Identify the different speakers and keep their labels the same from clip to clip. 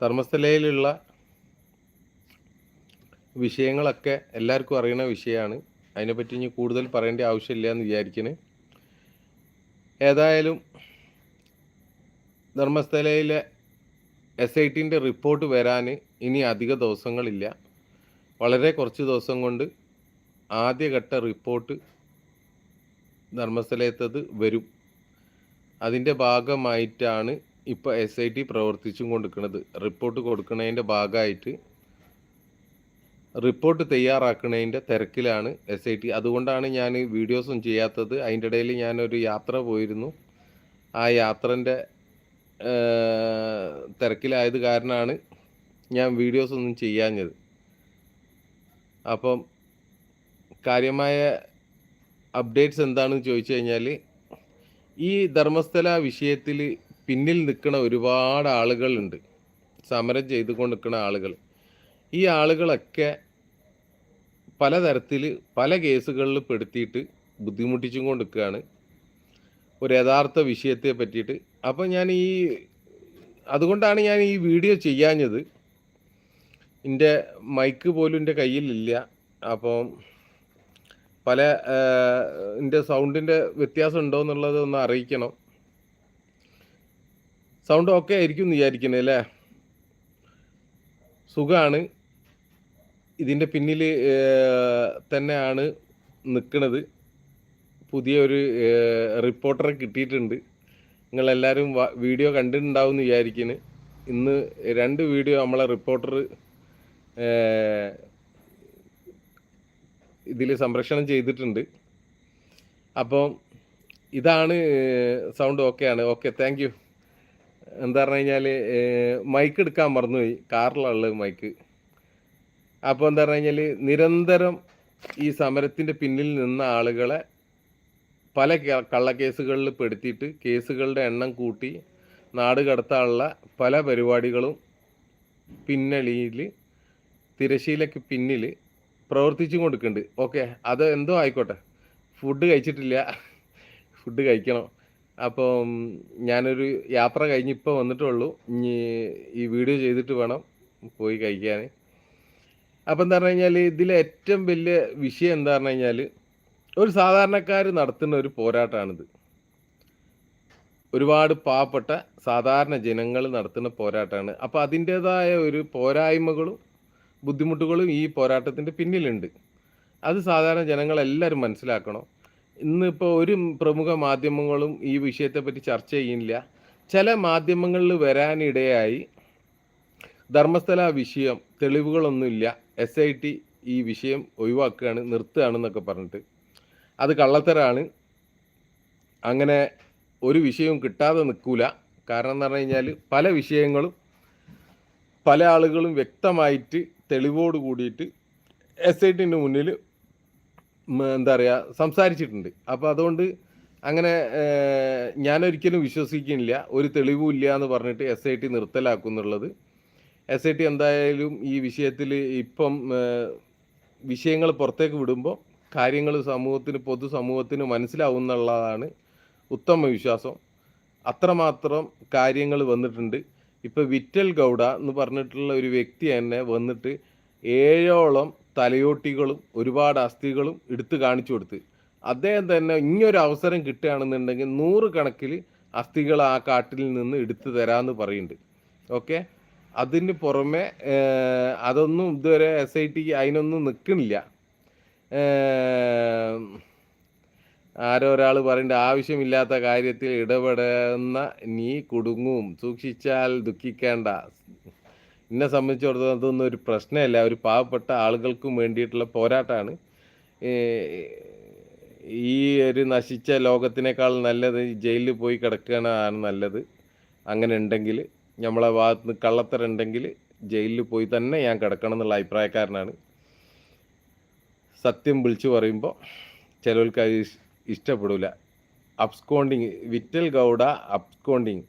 Speaker 1: ധർമ്മസ്ഥലയിലുള്ള വിഷയങ്ങളൊക്കെ എല്ലാവർക്കും അറിയുന്ന വിഷയമാണ്. അതിനെപ്പറ്റി ഇനി കൂടുതൽ പറയേണ്ട ആവശ്യമില്ല എന്ന് വിചാരിക്കുന്നു ഏതായാലും ധർമ്മസ്ഥലയിലെ എസ് ഐ ടിന്റെ റിപ്പോർട്ട് വരാൻ ഇനി അധിക ദിവസങ്ങളില്ല. വളരെ കുറച്ച് ദിവസം കൊണ്ട് ആദ്യഘട്ട റിപ്പോർട്ട് ധർമ്മസ്ഥലത്തത് വരും. അതിന്റെ ഭാഗമായിട്ടാണ് ഇപ്പോൾ എസ് ഐ ടി പ്രവർത്തിച്ചും കൊടുക്കുന്നത് റിപ്പോർട്ട് കൊടുക്കുന്നതിന്റെ ഭാഗമായിട്ട് റിപ്പോർട്ട് തയ്യാറാക്കുന്നതിന്റെ തിരക്കിലാണ് എസ് ഐ ടി അതുകൊണ്ടാണ് ഞാൻ വീഡിയോസും ചെയ്യാത്തത്. അതിന്റെ ഇടയിൽ ഞാനൊരു യാത്ര പോയിരുന്നു. ആ യാത്രന്റെ തിരക്കിലായത് കാരണമാണ് ഞാൻ വീഡിയോസ് ഒന്നും ചെയ്യാഞ്ഞത്. അപ്പം കാര്യമായ അപ്ഡേറ്റ്സ് എന്താണെന്ന് ചോദിച്ചു കഴിഞ്ഞാൽ ഈ ധർമ്മസ്ഥല വിഷയത്തിൽ പിന്നിൽ നിൽക്കുന്ന ഒരുപാട് ആളുകളുണ്ട്. സമരം ചെയ്തുകൊണ്ട് നിൽക്കുന്ന ആളുകൾ. ഈ ആളുകളൊക്കെ പലതരത്തിൽ പല കേസുകളിൽ പെടുത്തിയിട്ട് ബുദ്ധിമുട്ടിച്ചും കൊണ്ട് നിൽക്കുകയാണ് ഒരു യഥാർത്ഥ വിഷയത്തെ പറ്റിയിട്ട്. അപ്പോൾ ഞാൻ ഈ അതുകൊണ്ടാണ് ഞാൻ ഈ വീഡിയോ ചെയ്യാഞ്ഞത്. എന്റെ മൈക്ക് പോലും എന്റെ കയ്യിലില്ല. അപ്പം പല എന്റെ സൗണ്ടിന്റെ വ്യത്യാസം ഉണ്ടോ എന്നുള്ളത് ഒന്ന് അറിയിക്കണം. സൗണ്ട് ഓക്കെ ആയിരിക്കും എന്ന് വിചാരിക്കുന്നത് അല്ലേ സുഖമാണ് ഇതിന്റെ പിന്നിൽ തന്നെയാണ് നിൽക്കുന്നത് പുതിയൊരു റിപ്പോർട്ടറെ കിട്ടിയിട്ടുണ്ട്. നിങ്ങളെല്ലാവരും വീഡിയോ കണ്ടിട്ടുണ്ടാവും എന്ന് വിചാരിക്കുന്നു ഇന്ന് രണ്ട് വീഡിയോ നമ്മളെ റിപ്പോർട്ടർ ഇതിൽ സംരക്ഷണം ചെയ്തിട്ടുണ്ട്. അപ്പം ഇതാണ് സൗണ്ട് ഓക്കെയാണ് ഓക്കെ താങ്ക് യു എന്താ പറഞ്ഞു കഴിഞ്ഞാൽ മൈക്ക് എടുക്കാൻ മറന്നുപോയി. കാറിലുള്ളത് മൈക്ക് അപ്പോൾ എന്താ പറഞ്ഞു കഴിഞ്ഞാൽ നിരന്തരം ഈ സമരത്തിന്റെ പിന്നിൽ നിന്ന ആളുകളെ പല കള്ളക്കേസുകളിൽ പെടുത്തിയിട്ട് കേസുകളുടെ എണ്ണം കൂട്ടി നാട് കടത്താനുള്ള പല പരിപാടികളും പിന്നണിയിൽ തിരശീലയ്ക്ക് പിന്നിൽ പ്രവർത്തിച്ചു കൊടുക്കുന്നുണ്ട് ഓക്കെ അത് എന്തോ ആയിക്കോട്ടെ. ഫുഡ് കഴിച്ചിട്ടില്ല. ഫുഡ് കഴിക്കണം. അപ്പം ഞാനൊരു യാത്ര കഴിഞ്ഞ് ഇപ്പോൾ വന്നിട്ടുള്ളൂ. ഇനി ഈ വീഡിയോ ചെയ്തിട്ട് വേണം പോയി കഴിക്കാൻ. അപ്പം എന്താ പറഞ്ഞു കഴിഞ്ഞാൽ ഇതിലെ ഏറ്റവും വലിയ വിഷയം എന്താ പറഞ്ഞു കഴിഞ്ഞാൽ ഒരു സാധാരണക്കാർ നടത്തുന്ന ഒരു പോരാട്ടമാണിത് ഒരുപാട് പാവപ്പെട്ട സാധാരണ ജനങ്ങൾ നടത്തുന്ന പോരാട്ടമാണ് അപ്പോൾ അതിന്റേതായ ഒരു പോരായ്മകളും ബുദ്ധിമുട്ടുകളും ഈ പോരാട്ടത്തിന്റെ പിന്നിലുണ്ട്. അത് സാധാരണ ജനങ്ങളെല്ലാവരും മനസ്സിലാക്കണം. ഇന്നിപ്പോൾ ഒരു പ്രമുഖ മാധ്യമങ്ങളും ഈ വിഷയത്തെപ്പറ്റി ചർച്ച ചെയ്യുന്നില്ല. ചില മാധ്യമങ്ങളിൽ വരാനിടയായി ധർമ്മസ്ഥല വിഷയം തെളിവുകളൊന്നുമില്ല. എസ് ഐ ടി ഈ വിഷയം ഒഴിവാക്കുകയാണ് നിർത്തുകയാണെന്നൊക്കെ പറഞ്ഞിട്ട്. അത് കള്ളത്തരാണ്. അങ്ങനെ ഒരു വിഷയവും കിട്ടാതെ നിൽക്കൂല. കാരണം എന്ന് പറഞ്ഞു കഴിഞ്ഞാൽ പല വിഷയങ്ങളും പല ആളുകളും വ്യക്തമായിട്ട് തെളിവോട് കൂടിയിട്ട് എസ് ഐ ടിന്റെ മുന്നിൽ എന്താ പറയുക സംസാരിച്ചിട്ടുണ്ട്. അപ്പോൾ അതുകൊണ്ട് അങ്ങനെ ഞാൻ ഞാനൊരിക്കലും വിശ്വസിക്കുന്നില്ല. ഒരു തെളിവും ഇല്ല എന്ന് പറഞ്ഞിട്ട് എസ് ഐ ടി നിർത്തലാക്കുന്നുള്ളത് എസ് ഐ ടി എന്തായാലും ഈ വിഷയത്തിൽ ഇപ്പം വിഷയങ്ങൾ പുറത്തേക്ക് വിടുമ്പോൾ കാര്യങ്ങൾ സമൂഹത്തിന് പൊതുസമൂഹത്തിന് മനസ്സിലാവും എന്നുള്ളതാണ് ഉത്തമ വിശ്വാസം. അത്രമാത്രം കാര്യങ്ങൾ വന്നിട്ടുണ്ട്. ഇപ്പോൾ വിറ്റൽ ഗൗഡ എന്ന് പറഞ്ഞിട്ടുള്ള ഒരു വ്യക്തി തന്നെ വന്നിട്ട് ഏഴോളം തലയോട്ടികളും ഒരുപാട് അസ്ഥികളും എടുത്തു കാണിച്ചു കൊടുത്ത്. അദ്ദേഹം തന്നെ ഇനിയൊരു അവസരം കിട്ടുകയാണെന്നുണ്ടെങ്കിൽ നൂറ് കണക്കിൽ അസ്ഥികൾ ആ കാട്ടിൽ നിന്ന് എടുത്തു തരാമെന്ന് പറയുന്നുണ്ട്. ഓക്കെ? അതിന് പുറമെ അതൊന്നും ഇതുവരെ എസ് ഐ ടി അതിനൊന്നും നിൽക്കണില്ല ആരോ ഒരാൾ പറയേണ്ട ആവശ്യമില്ലാത്ത കാര്യത്തിൽ ഇടപെടുന്ന നീ കുടുങ്ങും. സൂക്ഷിച്ചാൽ ദുഃഖിക്കേണ്ട. എന്നെ സംബന്ധിച്ചിടത്തോളം അതൊന്നും ഒരു പ്രശ്നമല്ല. ഒരു പാവപ്പെട്ട ആളുകൾക്കും വേണ്ടിയിട്ടുള്ള പോരാട്ടമാണ് ഈ ഒരു നശിച്ച ലോകത്തിനേക്കാൾ നല്ലത് ജയിലിൽ പോയി കിടക്കുകയാണ് നല്ലത്. അങ്ങനെ ഉണ്ടെങ്കിൽ നമ്മളെ ഭാഗത്ത് നിന്ന് കള്ളത്തരം ഉണ്ടെങ്കിൽ ജയിലിൽ പോയി തന്നെ ഞാൻ കിടക്കണം എന്നുള്ള അഭിപ്രായക്കാരനാണ്. സത്യം വിളിച്ചു പറയുമ്പോൾ ചിലവർക്ക് അത് ഇഷ്ടപ്പെടില്ല അബ്സ്കോണ്ടിങ് വിറ്റൽ ഗൗഡ അബ്സ്കോണ്ടിങ്.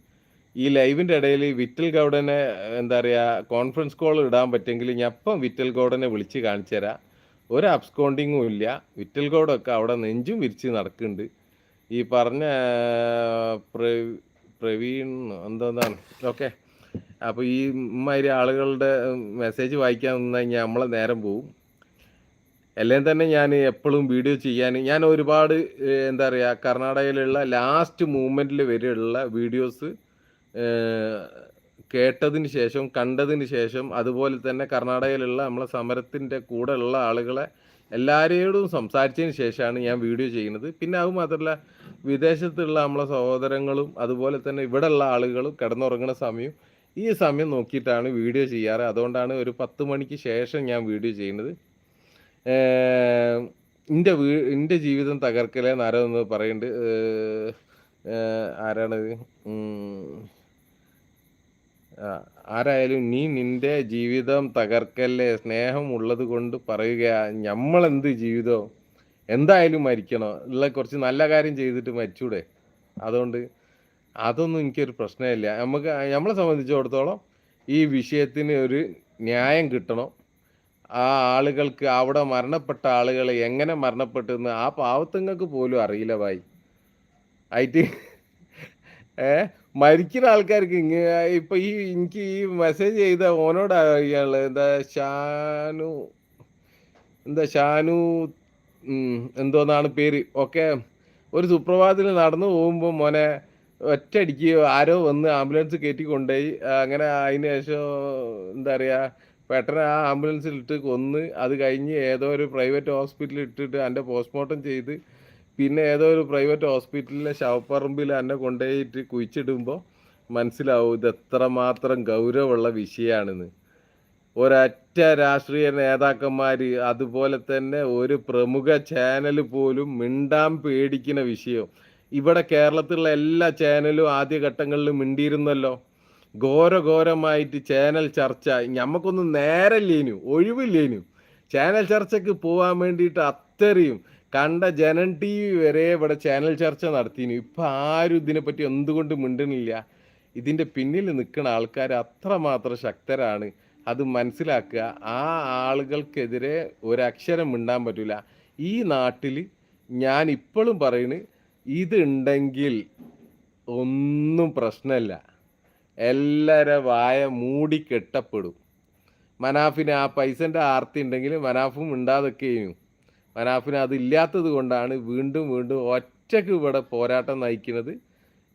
Speaker 1: ഈ ലൈവിന്റെ ഇടയിൽ വിറ്റൽ ഗൗഡനെ എന്താ പറയുക കോൺഫറൻസ് കോൾ ഇടാൻ പറ്റുമെങ്കിൽ ഞാൻ അപ്പം വിറ്റൽ ഗൗഡനെ വിളിച്ച് കാണിച്ചു തരാം. ഒരു അബ്സ്കോണ്ടിങ്ങും ഇല്ല. വിറ്റൽ ഗൗഡൊക്കെ അവിടെ നെഞ്ചും വിരിച്ച് നടക്കുന്നുണ്ട്. ഈ പറഞ്ഞ പ്ര- പ്രവീൺ എന്താണ് ഓക്കെ. അപ്പോൾ ഈ ഇമ്മാതിരി ആളുകളുടെ മെസ്സേജ് വായിക്കാൻ നിന്ന് കഴിഞ്ഞാൽ നമ്മളെ നേരം പോവും. എല്ലാം തന്നെ ഞാൻ എപ്പോഴും വീഡിയോ ചെയ്യാൻ ഞാൻ ഒരുപാട് എന്താ പറയുക കർണാടകയിലുള്ള ലാസ്റ്റ് മൂമെന്റിൽ വരെയുള്ള വീഡിയോസ് കേട്ടതിന് ശേഷം കണ്ടതിന് ശേഷം അതുപോലെ തന്നെ കർണാടകയിലുള്ള നമ്മളെ സമരത്തിന്റെ കൂടെ ഉള്ള ആളുകളെ എല്ലാവരോടും സംസാരിച്ചതിന് ശേഷമാണ് ഞാൻ വീഡിയോ ചെയ്യുന്നത്. പിന്നെ അത് മാത്രമല്ല വിദേശത്തുള്ള നമ്മളെ സഹോദരങ്ങളും അതുപോലെ തന്നെ ഇവിടെ ഉള്ള ആളുകളും കിടന്നുറങ്ങുന്ന സമയം ഈ സമയം നോക്കിയിട്ടാണ് വീഡിയോ ചെയ്യാറ്. അതുകൊണ്ടാണ് ഒരു പത്ത് മണിക്ക് ശേഷം ഞാൻ വീഡിയോ ചെയ്യുന്നത്. എന്റെ വീ എന്റെ ജീവിതം തകർക്കലേ നരം എന്ന് പറയുന്നുണ്ട്. ആരാണത്? ആരായാലും നീ നിന്റെ ജീവിതം തകർക്കല്ലേ സ്നേഹം ഉള്ളത് കൊണ്ട് പറയുക ഞമ്മളെന്ത് ജീവിതം? എന്തായാലും മരിക്കണം. ഉള്ള കുറച്ച് നല്ല കാര്യം ചെയ്തിട്ട് മരിച്ചൂടെ? അതുകൊണ്ട് അതൊന്നും എനിക്കൊരു പ്രശ്നമില്ല. നമുക്ക് നമ്മളെ സംബന്ധിച്ചിടത്തോളം ഈ വിഷയത്തിന് ഒരു ന്യായം കിട്ടണം. ആ ആളുകൾക്ക് അവിടെ മരണപ്പെട്ട ആളുകൾ എങ്ങനെ മരണപ്പെട്ടെന്ന് ആ പാവത്തുങ്ങൾക്ക് പോലും അറിയില്ല ഭായി. ആയിട്ട് ഏ? മരിക്കുന്ന ആൾക്കാർക്ക് ഇപ്പൊ ഈ എനിക്ക് ഈ മെസ്സേജ് ചെയ്ത ഓനോട് അറിയാനുള്ളത് എന്താ ഷാനു എന്താ ഷാനു എന്തോന്നാണ് പേര് ഓക്കെ ഒരു സുപ്രഭാതത്തിൽ നടന്നു പോകുമ്പോൾ മോനെ ഒറ്റയടിക്ക് ആരോ വന്ന് ആംബുലൻസ് കയറ്റി കൊണ്ടുപോയി അങ്ങനെ അതിന് ശേഷം എന്താ പറയുക പെട്ടെന്ന് ആ ആംബുലൻസിൽ ഇട്ട് കൊന്ന് അത് കഴിഞ്ഞ് ഏതോ ഒരു പ്രൈവറ്റ് ഹോസ്പിറ്റലിൽ ഇട്ടിട്ട് എന്റെ പോസ്റ്റ്മോർട്ടം ചെയ്ത് പിന്നെ ഏതോ ഒരു പ്രൈവറ്റ് ഹോസ്പിറ്റലിലെ ശവപ്പറമ്പിൽ എന്നെ കൊണ്ടുപോയിട്ട് കുഴിച്ചിടുമ്പോൾ മനസ്സിലാവും ഇത് എത്രമാത്രം ഗൗരവമുള്ള വിഷയമാണെന്ന് ഒരൊറ്റ രാഷ്ട്രീയ നേതാക്കന്മാർ അതുപോലെ തന്നെ ഒരു പ്രമുഖ ചാനൽ പോലും മിണ്ടാൻ പേടിക്കുന്ന വിഷയം. ഇവിടെ കേരളത്തിലുള്ള എല്ലാ ചാനലും ആദ്യഘട്ടങ്ങളിൽ മിണ്ടിയിരുന്നല്ലോ. ഘോരഘോരമായിട്ട് ചാനൽ ചർച്ച. ഞമ്മക്കൊന്നും നേരല്ലേനു ഒഴിവില്ലേനു. ചാനൽ ചർച്ചയ്ക്ക് പോകാൻ വേണ്ടിയിട്ട് അത്രയും കണ്ട ജനൻ ടി വി വരെ ഇവിടെ ചാനൽ ചർച്ച നടത്തിനു ഇപ്പം ആരും ഇതിനെപ്പറ്റി എന്തുകൊണ്ട് മിണ്ടണില്ല ഇതിന്റെ പിന്നിൽ നിൽക്കുന്ന ആൾക്കാർ അത്രമാത്രം ശക്തരാണ്. അത് മനസ്സിലാക്കുക. ആ ആളുകൾക്കെതിരെ ഒരക്ഷരം മിണ്ടാൻ പറ്റില്ല ഈ നാട്ടിൽ ഞാൻ ഇപ്പോഴും പറയുന്നു ഇതുണ്ടെങ്കിൽ ഒന്നും പ്രശ്നമില്ല എല്ലാവരെ വായ മൂടി കെട്ടപ്പെടും. മനാഫിന് ആ പൈസന്റെ ആർത്തി ഉണ്ടെങ്കിൽ മനാഫും ഉണ്ടാതൊക്കെ ചെയ്യും മനാഫിന് അതില്ലാത്തത് കൊണ്ടാണ് വീണ്ടും വീണ്ടും ഒറ്റയ്ക്ക് ഇവിടെ പോരാട്ടം നയിക്കുന്നത്.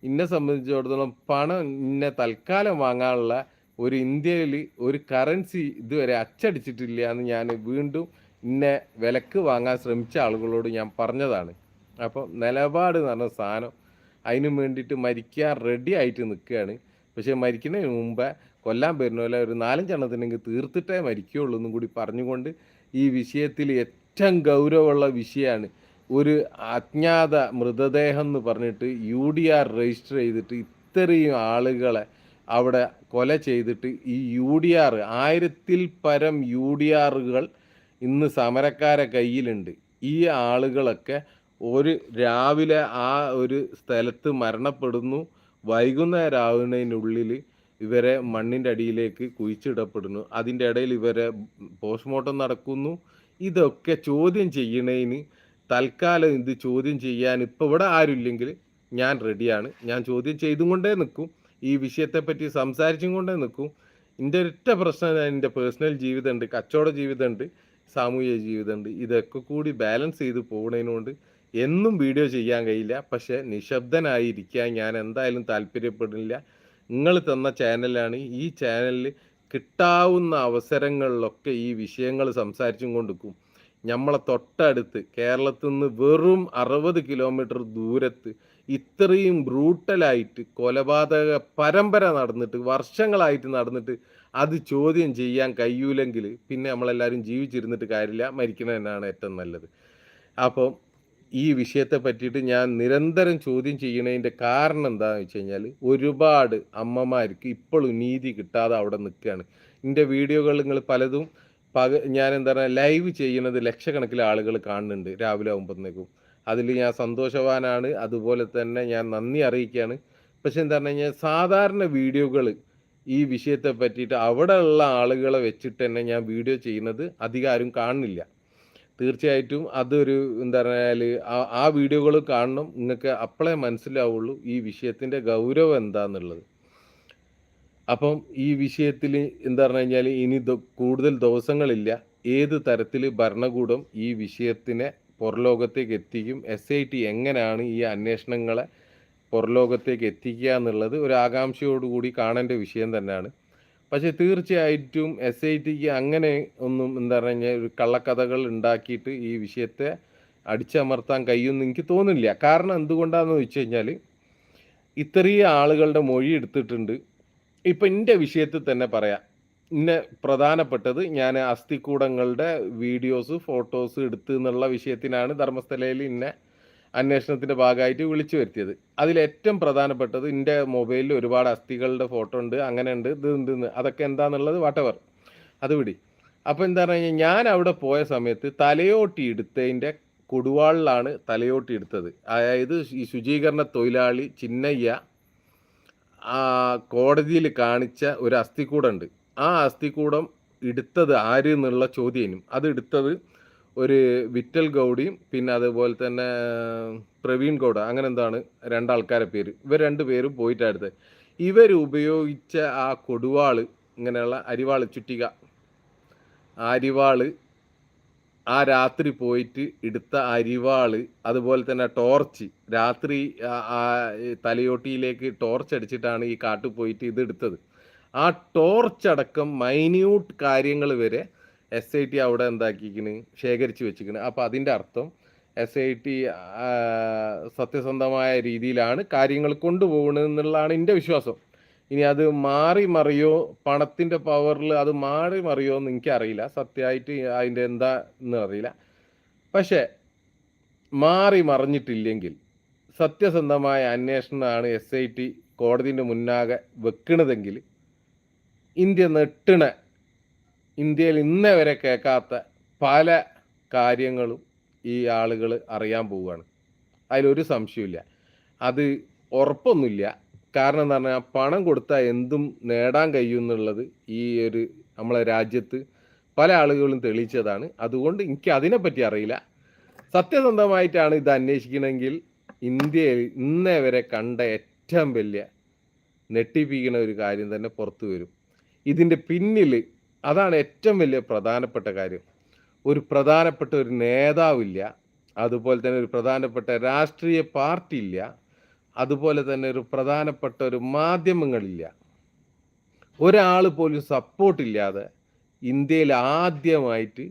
Speaker 1: എന്നെ സംബന്ധിച്ചിടത്തോളം പണം ഇന്നെ തൽക്കാലം വാങ്ങാനുള്ള ഒരു ഇന്ത്യയിൽ ഒരു കറൻസി ഇതുവരെ അച്ചടിച്ചിട്ടില്ല എന്ന് ഞാൻ വീണ്ടും ഇന്നെ വിലക്ക് വാങ്ങാൻ ശ്രമിച്ച ആളുകളോട് ഞാൻ പറഞ്ഞതാണ്. അപ്പോൾ നിലപാട് എന്ന് പറഞ്ഞ സാധനം അതിനും വേണ്ടിയിട്ട് മരിക്കാൻ റെഡി ആയിട്ട് നിൽക്കുകയാണ്. പക്ഷേ മരിക്കുന്നതിന് മുമ്പേ കൊല്ലാൻ വരുന്നപോലെ ഒരു നാലഞ്ചെണ്ണത്തിനെങ്കിൽ തീർത്തിട്ടേ മരിക്കുകയുള്ളൂ എന്നും കൂടി പറഞ്ഞുകൊണ്ട് ഈ വിഷയത്തിൽ ഏറ്റവും ഗൗരവമുള്ള വിഷയമാണ് ഒരു അജ്ഞാത മൃതദേഹം എന്ന് പറഞ്ഞിട്ട് യു ഡി ആർ രജിസ്റ്റർ ചെയ്തിട്ട് ഇത്രയും ആളുകളെ അവിടെ കൊല ചെയ്തിട്ട് ഈ യു ഡി ആർ ആയിരത്തിൽ പരം യു ഡി ആറുകൾ ഇന്ന് സമരക്കാരെ കയ്യിലുണ്ട്. ഈ ആളുകളൊക്കെ ഒരു രാവിലെ ആ ഒരു സ്ഥലത്ത് മരണപ്പെടുന്നു. വൈകുന്നേരം ആവുന്നതിനുള്ളിൽ ഇവരെ മണ്ണിന്റെ അടിയിലേക്ക് കുഴിച്ചിടപ്പെടുന്നു. അതിന്റെ ഇടയിൽ ഇവരെ പോസ്റ്റ്മോർട്ടം നടക്കുന്നു. ഇതൊക്കെ ചോദ്യം ചെയ്യണതിന് തൽക്കാലം ഇത് ചോദ്യം ചെയ്യാൻ ഇപ്പോൾ ഇവിടെ ആരുമില്ലെങ്കിൽ ഞാൻ റെഡിയാണ്. ഞാൻ ചോദ്യം ചെയ്തും കൊണ്ടേ നിൽക്കും ഈ വിഷയത്തെപ്പറ്റി സംസാരിച്ചും കൊണ്ടേ നിൽക്കും എന്റെ ഒറ്റ പ്രശ്നം എന്റെ പേഴ്സണൽ ജീവിതമുണ്ട് കച്ചവട ജീവിതമുണ്ട് സാമൂഹിക ജീവിതമുണ്ട്. ഇതൊക്കെ കൂടി ബാലൻസ് ചെയ്ത് പോകുന്നതിനോണ്ട് എന്നും വീഡിയോ ചെയ്യാൻ കഴിയില്ല. പക്ഷേ നിശബ്ദനായിരിക്കാൻ ഞാൻ എന്തായാലും താല്പര്യപ്പെടുന്നില്ല. നിങ്ങൾ തന്ന ചാനലാണ് ഈ ചാനലിൽ കിട്ടാവുന്ന അവസരങ്ങളിലൊക്കെ ഈ വിഷയങ്ങൾ സംസാരിച്ചും കൊണ്ടിരിക്കും. നമ്മളെ തൊട്ടടുത്ത് കേരളത്തിൽ നിന്ന് വെറും അറുപത് കിലോമീറ്റർ ദൂരത്ത് ഇത്രയും ബ്രൂട്ടലായിട്ട് കൊലപാതക പരമ്പര നടന്നിട്ട് വർഷങ്ങളായിട്ട് നടന്നിട്ട് അത് ചോദ്യം ചെയ്യാൻ കഴിയൂലെങ്കിൽ പിന്നെ നമ്മളെല്ലാവരും ജീവിച്ചിരുന്നിട്ട് കാര്യമില്ല മരിക്കുന്നത് തന്നെയാണ് ഏറ്റവും നല്ലത്. അപ്പം ഈ വിഷയത്തെ പറ്റിയിട്ട് ഞാൻ നിരന്തരം ചോദ്യം ചെയ്യണതിന്റെ കാരണം എന്താണെന്ന് വെച്ച് കഴിഞ്ഞാൽ ഒരുപാട് അമ്മമാർക്ക് ഇപ്പോഴും നീതി കിട്ടാതെ അവിടെ നിൽക്കുകയാണ്. എന്റെ വീഡിയോകൾ നിങ്ങൾ പലതും പക ഞാൻ എന്താ പറയുക ലൈവ് ചെയ്യുന്നത് ലക്ഷക്കണക്കിന് ആളുകൾ കാണുന്നുണ്ട് രാവിലെ ആകുമ്പോഴത്തേക്കും അതിൽ ഞാൻ സന്തോഷവാനാണ്. അതുപോലെ തന്നെ ഞാൻ നന്ദി അറിയിക്കുകയാണ്. പക്ഷെ എന്താ പറഞ്ഞു കഴിഞ്ഞാൽ സാധാരണ വീഡിയോകൾ ഈ വിഷയത്തെ പറ്റിയിട്ട് അവിടെ ഉള്ള ആളുകളെ വെച്ചിട്ട് തന്നെ ഞാൻ വീഡിയോ ചെയ്യുന്നത് അധികം ആരും കാണുന്നില്ല. തീർച്ചയായിട്ടും അതൊരു എന്താ പറഞ്ഞാൽ ആ- വീഡിയോകൾ കാണണം. നിങ്ങൾക്ക് അപ്പോഴേ മനസ്സിലാവുള്ളൂ ഈ വിഷയത്തിന്റെ ഗൗരവം എന്താന്നുള്ളത്. അപ്പം ഈ വിഷയത്തിൽ എന്താ പറഞ്ഞു കഴിഞ്ഞാൽ ഇനി കൂടുതൽ ദിവസങ്ങളില്ല. ഏത് തരത്തിൽ ഭരണകൂടം ഈ വിഷയത്തിനെ പുറലോകത്തേക്ക് എത്തിക്കും? എസ് ഐ ടി എങ്ങനെയാണ് ഈ അന്വേഷണങ്ങളെ പുറലോകത്തേക്ക് എത്തിക്കുക എന്നുള്ളത് ഒരു ആകാംക്ഷയോടുകൂടി കാണേണ്ട വിഷയം തന്നെയാണ്. പക്ഷേ തീർച്ചയായിട്ടും എസ് ഐ ടിക്ക് അങ്ങനെ ഒന്നും എന്താ പറഞ്ഞു ഒരു കള്ളക്കഥകൾ ഉണ്ടാക്കിയിട്ട് ഈ വിഷയത്തെ അടിച്ചമർത്താൻ കഴിയുമെന്ന് എനിക്ക് തോന്നുന്നില്ല. കാരണം എന്തുകൊണ്ടാണെന്ന് വെച്ച് കഴിഞ്ഞാൽ ഇത്രയും ആളുകളുടെ മൊഴി എടുത്തിട്ടുണ്ട്. ഇപ്പം എന്റെ വിഷയത്തിൽ തന്നെ പറയാം. ഇന്ന പ്രധാനപ്പെട്ടത് ഞാൻ അസ്ഥിക്കൂടങ്ങളുടെ വീഡിയോസ് ഫോട്ടോസ് എടുത്തു എന്നുള്ള വിഷയത്തിനാണ് ധർമ്മസ്ഥലയിൽ ഇന്ന അന്വേഷണത്തിന്റെ ഭാഗമായിട്ട് വിളിച്ചു വരുത്തിയത്. അതിൽ ഏറ്റവും പ്രധാനപ്പെട്ടത് എന്റെ മൊബൈലിൽ ഒരുപാട് അസ്ഥികളുടെ ഫോട്ടോ ഉണ്ട് അങ്ങനെ ഉണ്ട് ഇത് ഉണ്ട് അതൊക്കെ എന്താണെന്നുള്ളത് വാട്ടവർ അത് വിടി. അപ്പോൾ എന്താ പറഞ്ഞു കഴിഞ്ഞാൽ ഞാൻ അവിടെ പോയ സമയത്ത് തലയോട്ടി എടുത്തതിന്റെ കൊടുവാളിലാണ് തലയോട്ടി എടുത്തത്. അതായത് ഈ ശുചീകരണ തൊഴിലാളി ചിന്നയ്യ കോടതിയിൽ കാണിച്ച ഒരു അസ്ഥിക്കൂടമുണ്ട് ആ അസ്ഥിക്കൂടം എടുത്തത് ആര് എന്നുള്ള ചോദ്യനും അത് എടുത്തത് ഒരു വിറ്റൽ ഗൗഡിയും പിന്നെ അതുപോലെ തന്നെ പ്രവീൺ ഗൗഡ അങ്ങനെ എന്താണ് രണ്ടാൾക്കാരെ പേര്. ഇവർ രണ്ട് പേരും പോയിട്ടടുത്ത് ഇവർ ഉപയോഗിച്ച ആ കൊടുവാൾ ഇങ്ങനെയുള്ള അരിവാൾ ചുറ്റിക അരിവാൾ ആ രാത്രി പോയിട്ട് എടുത്ത അരിവാൾ അതുപോലെ തന്നെ ടോർച്ച് രാത്രി ആ- ആ തലയോട്ടിയിലേക്ക് ടോർച്ച് അടിച്ചിട്ടാണ് ഈ കാട്ടിൽ പോയിട്ട് ഇത് എടുത്തത്. ആ ടോർച്ച് അടക്കം മൈന്യൂട്ട് കാര്യങ്ങൾ വരെ എസ് ഐ ടി അവിടെ എന്താക്കിക്കണ്? ശേഖരിച്ച് വെച്ചിക്കണ്. അപ്പോൾ അതിന്റെ അർത്ഥം എസ് ഐ ടി സത്യസന്ധമായ രീതിയിലാണ് കാര്യങ്ങൾ കൊണ്ടുപോകുന്നത് എന്നുള്ളതാണ് എന്റെ വിശ്വാസം. ഇനി അത് മാറി മറിയോ? പണത്തിന്റെ പവറിൽ അത് മാറി മറിയോ എന്ന് എനിക്കറിയില്ല സത്യമായിട്ട് അതിന്റെ എന്താ എന്ന് അറിയില്ല. പക്ഷേ മാറി മറിഞ്ഞിട്ടില്ലെങ്കിൽ സത്യസന്ധമായ അന്വേഷണമാണ് എസ് ഐ ടി കോടതിന്റെ മുന്നാകെ വെക്കണതെങ്കിൽ ഇന്ത്യ നെട്ടണ ഇന്ത്യയിൽ ഇന്നേ വരെ കേൾക്കാത്ത പല കാര്യങ്ങളും ഈ ആളുകൾ അറിയാൻ പോവുകയാണ്. അതിലൊരു സംശയമില്ല അത് ഉറപ്പൊന്നുമില്ല. കാരണം എന്ന് പറഞ്ഞാൽ പണം കൊടുത്താൽ എന്തും നേടാൻ കഴിയും എന്നുള്ളത് ഈ ഒരു നമ്മളെ രാജ്യത്ത് പല ആളുകളും തെളിയിച്ചതാണ്. അതുകൊണ്ട് എനിക്ക് അതിനെപ്പറ്റി അറിയില്ല. സത്യസന്ധമായിട്ടാണ് ഇത് അന്വേഷിക്കണമെങ്കിൽ ഇന്ത്യയിൽ ഇന്നേ വരെ കണ്ട ഏറ്റവും വലിയ നെട്ടിപ്പിക്കുന്ന ഒരു കാര്യം തന്നെ പുറത്തു വരും. ഇതിന്റെ പിന്നിൽ അതാണ് ഏറ്റവും വലിയ പ്രധാനപ്പെട്ട കാര്യം. ഒരു പ്രധാനപ്പെട്ട ഒരു നേതാവില്ല അതുപോലെ തന്നെ ഒരു പ്രധാനപ്പെട്ട രാഷ്ട്രീയ പാർട്ടി ഇല്ല അതുപോലെ തന്നെ ഒരു പ്രധാനപ്പെട്ട ഒരു മാധ്യമങ്ങളില്ല. ഒരാൾ പോലും സപ്പോർട്ടില്ലാതെ ഇന്ത്യയിൽ ആദ്യമായിട്ട്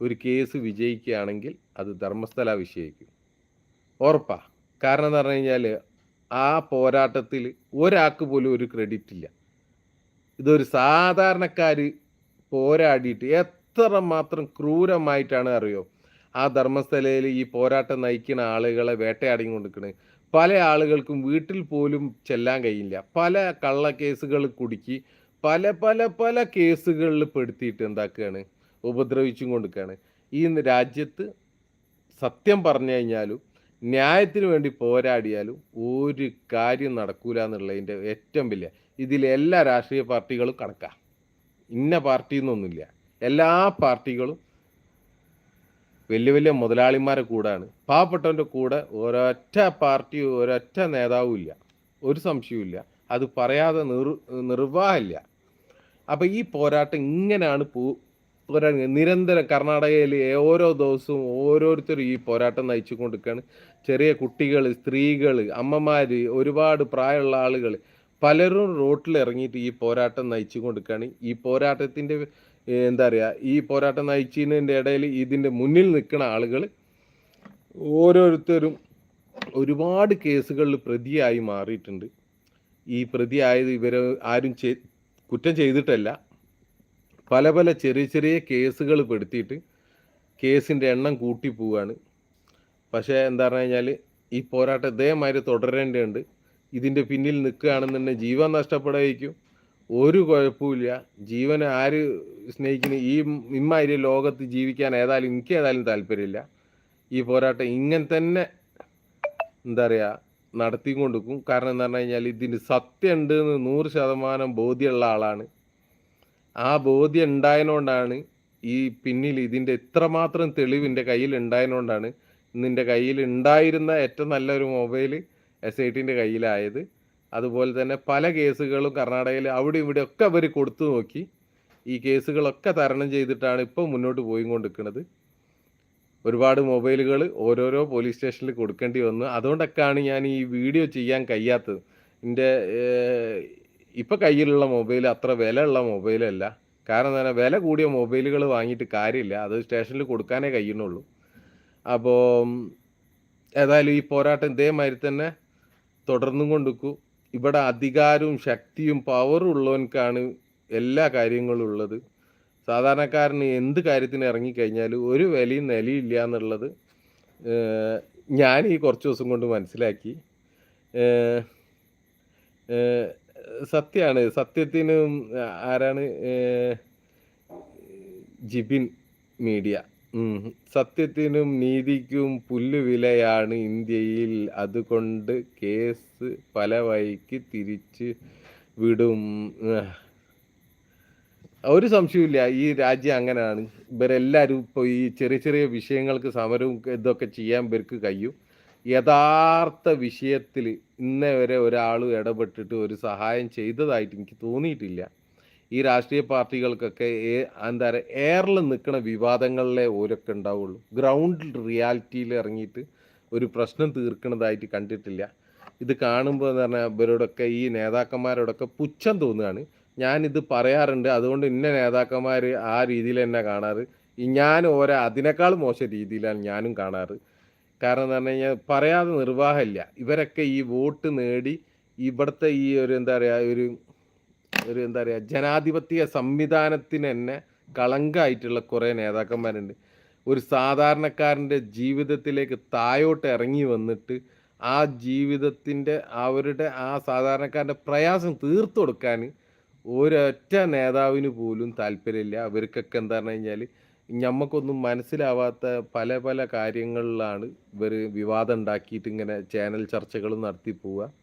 Speaker 1: ഒരു കേസ് വിജയിക്കുകയാണെങ്കിൽ അത് ധർമ്മസ്ഥല വിഷയിക്കും ഉറപ്പാ. കാരണം എന്ന് പറഞ്ഞു കഴിഞ്ഞാൽ ആ പോരാട്ടത്തിൽ ഒരാൾക്ക് പോലും ഒരു ക്രെഡിറ്റ് ഇല്ല. ഇതൊരു സാധാരണക്കാർ പോരാടിയിട്ട് എത്ര മാത്രം ക്രൂരമായിട്ടാണ് അറിയോ? ആ ധർമ്മസ്ഥലയിൽ ഈ പോരാട്ടം നയിക്കുന്ന ആളുകളെ വേട്ടയാടി കൊടുക്കണേ പല ആളുകൾക്കും വീട്ടിൽ പോലും ചെല്ലാൻ കഴിയില്ല. പല കള്ളക്കേസുകൾ കുടുക്കി പല പല പല കേസുകളിൽ പെടുത്തിയിട്ട് എന്താക്കുകയാണ്? ഉപദ്രവിച്ചും കൊടുക്കുകയാണ് ഈ രാജ്യത്ത് സത്യം പറഞ്ഞു കഴിഞ്ഞാലും ന്യായത്തിന് വേണ്ടി പോരാടിയാലും ഒരു കാര്യം നടക്കൂല എന്നുള്ളതിന്റെ ഏറ്റവും വലിയ ഇതിൽ എല്ലാ രാഷ്ട്രീയ പാർട്ടികളും കണക്കാ. ഇന്ന പാർട്ടി എന്നൊന്നുമില്ല എല്ലാ പാർട്ടികളും വലിയ വലിയ മുതലാളിമാരെ കൂടാണ്. പാവപ്പെട്ടവന്റെ കൂടെ ഒരൊറ്റ പാർട്ടി ഒരൊറ്റ നേതാവും ഇല്ല ഒരു സംശയവുമില്ല. അത് പറയാതെ നിർ നിർവാഹമില്ല. അപ്പം ഈ പോരാട്ടം ഇങ്ങനെയാണ് പോ പോരാ- നിരന്തരം കർണാടകയിൽ ഓരോ ദിവസവും ഓരോരുത്തരും ഈ പോരാട്ടം നയിച്ചു കൊണ്ടിരിക്കുകയാണ് ചെറിയ കുട്ടികൾ സ്ത്രീകൾ അമ്മമാർ ഒരുപാട് പ്രായമുള്ള ആളുകൾ പലരും റോട്ടിൽ ഇറങ്ങിയിട്ട് ഈ പോരാട്ടം നയിച്ചു കൊടുക്കുകയാണ് ഈ പോരാട്ടത്തിന്റെ എന്താ പറയുക ഈ പോരാട്ടം നയിച്ചതിന്റെ ഇടയിൽ ഇതിന്റെ മുന്നിൽ നിൽക്കുന്ന ആളുകൾ ഓരോരുത്തരും ഒരുപാട് കേസുകളിൽ പ്രതിയായി മാറിയിട്ടുണ്ട്. ഈ പ്രതിയായത് ഇവർ ആരും കുറ്റം ചെയ്തിട്ടല്ല. പല പല ചെറിയ ചെറിയ കേസുകൾ പെടുത്തിയിട്ട് കേസിന്റെ എണ്ണം കൂട്ടി പോവുകയാണ്. പക്ഷേ എന്താ പറഞ്ഞു കഴിഞ്ഞാൽ ഈ പോരാട്ടം ഇതേമാതിരി തുടരേണ്ടതുണ്ട്. ഇതിന്റെ പിന്നിൽ നിൽക്കുകയാണെന്നുണ്ടെങ്കിൽ ജീവൻ നഷ്ടപ്പെടുകയായിരിക്കും. ഒരു കുഴപ്പമില്ല ജീവനെ ആര് സ്നേഹിക്കുന്ന? ഈ ഇമ്മാതിരി ലോകത്ത് ജീവിക്കാൻ ഏതായാലും എനിക്ക് ഏതായാലും താല്പര്യമില്ല. ഈ പോരാട്ടം ഇങ്ങനെ തന്നെ എന്താ പറയുക നടത്തി കൊടുക്കും കാരണം എന്ന് പറഞ്ഞു കഴിഞ്ഞാൽ ഇതിന് സത്യം ഉണ്ട് എന്ന് നൂറ് ശതമാനം ബോധ്യമുള്ള ആളാണ്. ആ ബോധ്യം ഉണ്ടായതുകൊണ്ടാണ് ഈ പിന്നിൽ ഇതിന്റെ ഇത്രമാത്രം തെളിവ് എന്റെ കയ്യിൽ ഉണ്ടായതുകൊണ്ടാണ് ഇന്ന് എന്റെ കയ്യിൽ ഉണ്ടായിരുന്ന ഏറ്റവും നല്ലൊരു മൊബൈൽ എസ് ഐ ടിന്റെ കയ്യിലായത്. അതുപോലെ തന്നെ പല കേസുകളും കർണാടകയിൽ അവിടെ ഇവിടെ ഒക്കെ അവർ കൊടുത്തു നോക്കി. ഈ കേസുകളൊക്കെ തരണം ചെയ്തിട്ടാണ് ഇപ്പോൾ മുന്നോട്ട് പോയി കൊണ്ടിരിക്കുന്നത് ഒരുപാട് മൊബൈലുകൾ ഓരോരോ പോലീസ് സ്റ്റേഷനിൽ കൊടുക്കേണ്ടി വന്നു. അതുകൊണ്ടൊക്കെയാണ് ഞാൻ ഈ വീഡിയോ ചെയ്യാൻ കഴിയാത്തത്. എന്റെ ഇപ്പം കയ്യിലുള്ള മൊബൈൽ അത്ര വിലയുള്ള മൊബൈലല്ല. കാരണം തന്നെ വില കൂടിയ മൊബൈലുകൾ വാങ്ങിയിട്ട് കാര്യമില്ല. അത് സ്റ്റേഷനിൽ കൊടുക്കാനേ കഴിയുന്നുള്ളൂ. അപ്പോൾ ഏതായാലും ഈ പോരാട്ടം ഇതേമാതിരി തന്നെ തുടർന്നും കൊണ്ടിരിക്കൂ ഇവിടെ അധികാരവും ശക്തിയും പവറും ഉള്ളവനക്കാണ് എല്ലാ കാര്യങ്ങളും ഉള്ളത്. സാധാരണക്കാരന് എന്ത് കാര്യത്തിന് ഇറങ്ങിക്കഴിഞ്ഞാലും ഒരു വിലയും നിലയില്ല എന്നുള്ളത് ഞാൻ ഈ കുറച്ച് ദിവസം കൊണ്ട് മനസ്സിലാക്കി. സത്യമാണ് സത്യത്തിനും ആരാണ് ജിബിൻ മീഡിയ. സത്യത്തിനും നീതിക്കും പുല്ലുവിലയാണ് ഇന്ത്യയിൽ അതുകൊണ്ട് കേസ് പല വഴിക്ക് തിരിച്ച് വിടും. ഒരു സംശയമില്ല ഈ രാജ്യം അങ്ങനെയാണ്. ഇവരെല്ലാവരും ഇപ്പോൾ ഈ ചെറിയ ചെറിയ വിഷയങ്ങൾക്ക് സമരവും ഇതൊക്കെ ചെയ്യാൻ ഇവർക്ക് കഴിയും. യഥാർത്ഥ വിഷയത്തിൽ ഇന്നേ വരെ ഒരാളും ഇടപെട്ടിട്ട് ഒരു സഹായം ചെയ്തതായിട്ട് എനിക്ക് തോന്നിയിട്ടില്ല. ഈ രാഷ്ട്രീയ പാർട്ടികൾക്കൊക്കെ എന്താ പറയുക എയറിൽ നിൽക്കുന്ന വിവാദങ്ങളിലെ ഓരൊക്കെ ഉണ്ടാവുള്ളൂ. ഗ്രൗണ്ട് റിയാലിറ്റിയിൽ ഇറങ്ങിയിട്ട് ഒരു പ്രശ്നം തീർക്കുന്നതായിട്ട് കണ്ടിട്ടില്ല. ഇത് കാണുമ്പോൾ എന്ന് പറഞ്ഞാൽ ഇവരോടൊക്കെ ഈ നേതാക്കന്മാരോടൊക്കെ പുച്ഛം തോന്നുകയാണ്. ഞാനിത് പറയാറുണ്ട്. അതുകൊണ്ട് ഇന്ന നേതാക്കന്മാർ ആ രീതിയിൽ തന്നെ കാണാറ്. ഞാൻ ഓരോ അതിനേക്കാൾ മോശം രീതിയിലാണ് ഞാനും കാണാറ്. കാരണം എന്ന് പറഞ്ഞു കഴിഞ്ഞാൽ പറയാതെ നിർവാഹമില്ല. ഇവരൊക്കെ ഈ വോട്ട് നേടി ഇവിടുത്തെ ഈ ഒരു എന്താ പറയുക ഒരു ഒരു എന്താ പറയുക ജനാധിപത്യ സംവിധാനത്തിന് തന്നെ കളങ്കമായിട്ടുള്ള കുറേ നേതാക്കന്മാരുണ്ട്. ഒരു സാധാരണക്കാരന്റെ ജീവിതത്തിലേക്ക് തായോട്ട് ഇറങ്ങി വന്നിട്ട് ആ ജീവിതത്തിന്റെ അവരുടെ ആ സാധാരണക്കാരന്റെ പ്രയാസം തീർത്തു കൊടുക്കാൻ ഒരൊറ്റ നേതാവിന് പോലും താല്പര്യമില്ല. അവർക്കൊക്കെ എന്താ പറഞ്ഞു കഴിഞ്ഞാൽ ഞമ്മക്കൊന്നും മനസ്സിലാവാത്ത പല പല കാര്യങ്ങളിലാണ് ഇവർ വിവാദം ഉണ്ടാക്കിയിട്ട് ഇങ്ങനെ ചാനൽ ചർച്ചകൾ നടത്തി പോവുക.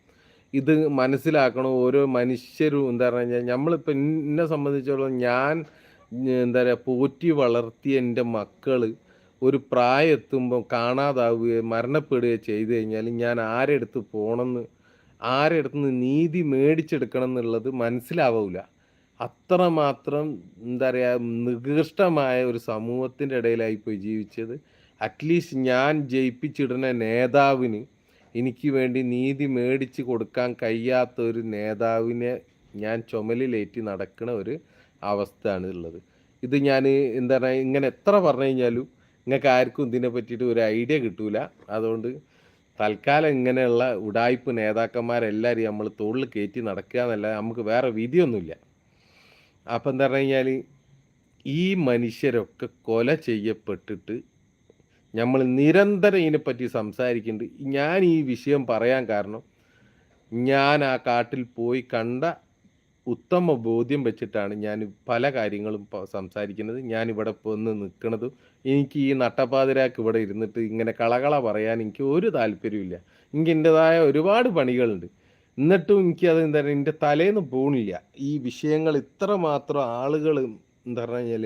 Speaker 1: ഇത് മനസ്സിലാക്കണം. ഓരോ മനുഷ്യരും എന്താ പറഞ്ഞു കഴിഞ്ഞാൽ നമ്മളിപ്പോൾ എന്നെ സംബന്ധിച്ചോളം ഞാൻ എന്താ പറയുക പോറ്റി വളർത്തിയ എന്റെ മക്കൾ ഒരു പ്രായം എത്തുമ്പോൾ കാണാതാവുകയോ മരണപ്പെടുകയോ ചെയ്തു കഴിഞ്ഞാൽ ഞാൻ ആരെടുത്ത് പോകണമെന്ന് ആരെടുത്ത് നിന്ന് നീതി മേടിച്ചെടുക്കണം എന്നുള്ളത് മനസ്സിലാവില്ല അത്രമാത്രം എന്താ പറയുക നികൃഷ്ടമായ ഒരു സമൂഹത്തിന്റെ ഇടയിലായി പോയി ജീവിച്ചത്. അറ്റ്ലീസ്റ്റ് ഞാൻ ജയിപ്പിച്ചിടുന്ന നേതാവിന് എനിക്ക് വേണ്ടി നീതി മേടിച്ച് കൊടുക്കാൻ കഴിയാത്ത ഒരു നേതാവിനെ ഞാൻ ചുമലിലേറ്റി നടക്കുന്ന ഒരു അവസ്ഥയാണ് ഉള്ളത്. ഇത് ഞാൻ എന്താ പറയുക ഇങ്ങനെ എത്ര പറഞ്ഞു കഴിഞ്ഞാലും നിങ്ങൾക്ക് ആർക്കും ഇതിനെ പറ്റിയിട്ട് ഒരു ഐഡിയ കിട്ടൂല. അതുകൊണ്ട് തൽക്കാലം ഇങ്ങനെയുള്ള ഉടായ്പ് നേതാക്കന്മാരെല്ലാവരും നമ്മൾ തോളിൽ കയറ്റി നടക്കുക എന്നല്ല നമുക്ക് വേറെ വിധിയൊന്നുമില്ല. അപ്പം എന്താ പറഞ്ഞു കഴിഞ്ഞാൽ ഈ മനുഷ്യരൊക്കെ കൊല ചെയ്യപ്പെട്ടിട്ട് നമ്മൾ നിരന്തരം ഇതിനെപ്പറ്റി സംസാരിക്കുന്നുണ്ട് ഞാൻ ഈ വിഷയം പറയാൻ കാരണം ഞാൻ ആ കാട്ടിൽ പോയി കണ്ട ഉത്തമ ബോധ്യം വെച്ചിട്ടാണ് ഞാൻ പല കാര്യങ്ങളും സംസാരിക്കുന്നത്. ഞാൻ ഇവിടെ വന്ന് നിൽക്കുന്നതും എനിക്ക് ഈ നട്ടപ്പാതിരാക്ക് ഇവിടെ ഇരുന്നിട്ട് ഇങ്ങനെ കളകള പറയാൻ എനിക്ക് ഒരു താല്പര്യമില്ല എനിക്ക് എന്റെതായ ഒരുപാട് പണികളുണ്ട്. എന്നിട്ടും എനിക്ക് അത് എന്താ പറയുക എന്റെ തലേന്ന് പോണില്ല. ഈ വിഷയങ്ങൾ ഇത്ര മാത്രം ആളുകൾ എന്താ പറഞ്ഞു കഴിഞ്ഞാൽ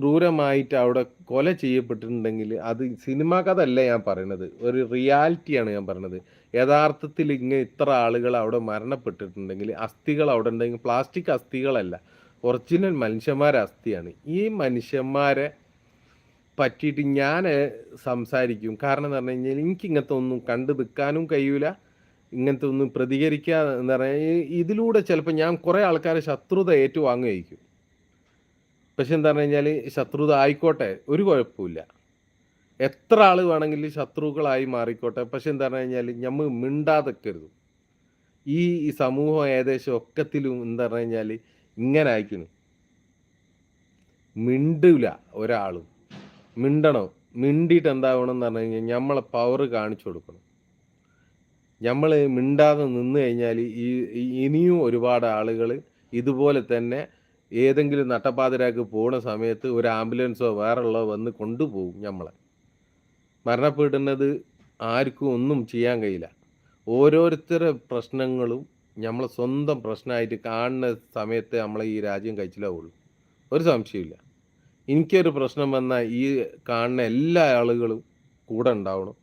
Speaker 1: ക്രൂരമായിട്ട് അവിടെ കൊല ചെയ്യപ്പെട്ടിട്ടുണ്ടെങ്കിൽ അത് സിനിമാ കഥ അല്ല ഞാൻ പറയണത്. ഒരു റിയാലിറ്റിയാണ് ഞാൻ പറയണത്. യഥാർത്ഥത്തിൽ ഇങ്ങനെ ഇത്ര ആളുകൾ അവിടെ മരണപ്പെട്ടിട്ടുണ്ടെങ്കിൽ അസ്ഥികൾ അവിടെ ഉണ്ടെങ്കിൽ പ്ലാസ്റ്റിക് അസ്ഥികളല്ല. ഒറിജിനൽ മനുഷ്യന്മാരെ അസ്ഥിയാണ്. ഈ മനുഷ്യന്മാരെ പറ്റിയിട്ട് ഞാൻ സംസാരിക്കും. കാരണം എന്ന് പറഞ്ഞു കഴിഞ്ഞാൽ എനിക്ക് ഇങ്ങനത്തെ ഒന്നും കണ്ടു നിൽക്കാനും കഴിയൂല. ഇങ്ങനത്തെ ഒന്നും പ്രതികരിക്കുക എന്ന് പറഞ്ഞാൽ ഇതിലൂടെ ചിലപ്പോൾ ഞാൻ കുറേ ആൾക്കാരെ ശത്രുത ഏറ്റുവാങ്ങുമായിരിക്കും. പക്ഷെ എന്താ പറഞ്ഞു കഴിഞ്ഞാൽ ശത്രുത ആയിക്കോട്ടെ ഒരു കുഴപ്പമില്ല എത്ര ആൾ വേണമെങ്കിലും ശത്രുക്കളായി മാറിക്കോട്ടെ പക്ഷെ എന്താ പറഞ്ഞു കഴിഞ്ഞാൽ നമ്മൾ മിണ്ടാതെക്കരുത്. ഈ സമൂഹം ഏകദേശം ഒക്കത്തിലും എന്താ പറഞ്ഞു കഴിഞ്ഞാൽ ഇങ്ങനെ അയക്കുന്നു മിണ്ടില്ല ഒരാളും. മിണ്ടണം. മിണ്ടിയിട്ട് എന്താവണം എന്ന് പറഞ്ഞു കഴിഞ്ഞാൽ നമ്മളെ പവർ കാണിച്ചു കൊടുക്കണം. നമ്മൾ മിണ്ടാതെ നിന്ന് കഴിഞ്ഞാൽ ഈ- ഇനിയും ഒരുപാട് ആളുകൾ ഇതുപോലെ തന്നെ ഏതെങ്കിലും നട്ടപ്പാതിരാക്ക് പോണ സമയത്ത് ഒരു ആംബുലൻസോ വേറെയുള്ളോ വന്ന് കൊണ്ടുപോകും നമ്മളെ മരണപ്പെടുന്നത് ആർക്കും ഒന്നും ചെയ്യാൻ കഴിയില്ല. ഓരോരുത്തരുടെ പ്രശ്നങ്ങളും നമ്മളെ സ്വന്തം പ്രശ്നമായിട്ട് കാണുന്ന സമയത്ത് നമ്മളെ ഈ രാജ്യം കഴിച്ചിലാവുള്ളൂ. ഒരു സംശയമില്ല എനിക്കൊരു പ്രശ്നം വന്നാൽ ഈ കാണുന്ന എല്ലാ ആളുകളും കൂടെ ഉണ്ടാവണം.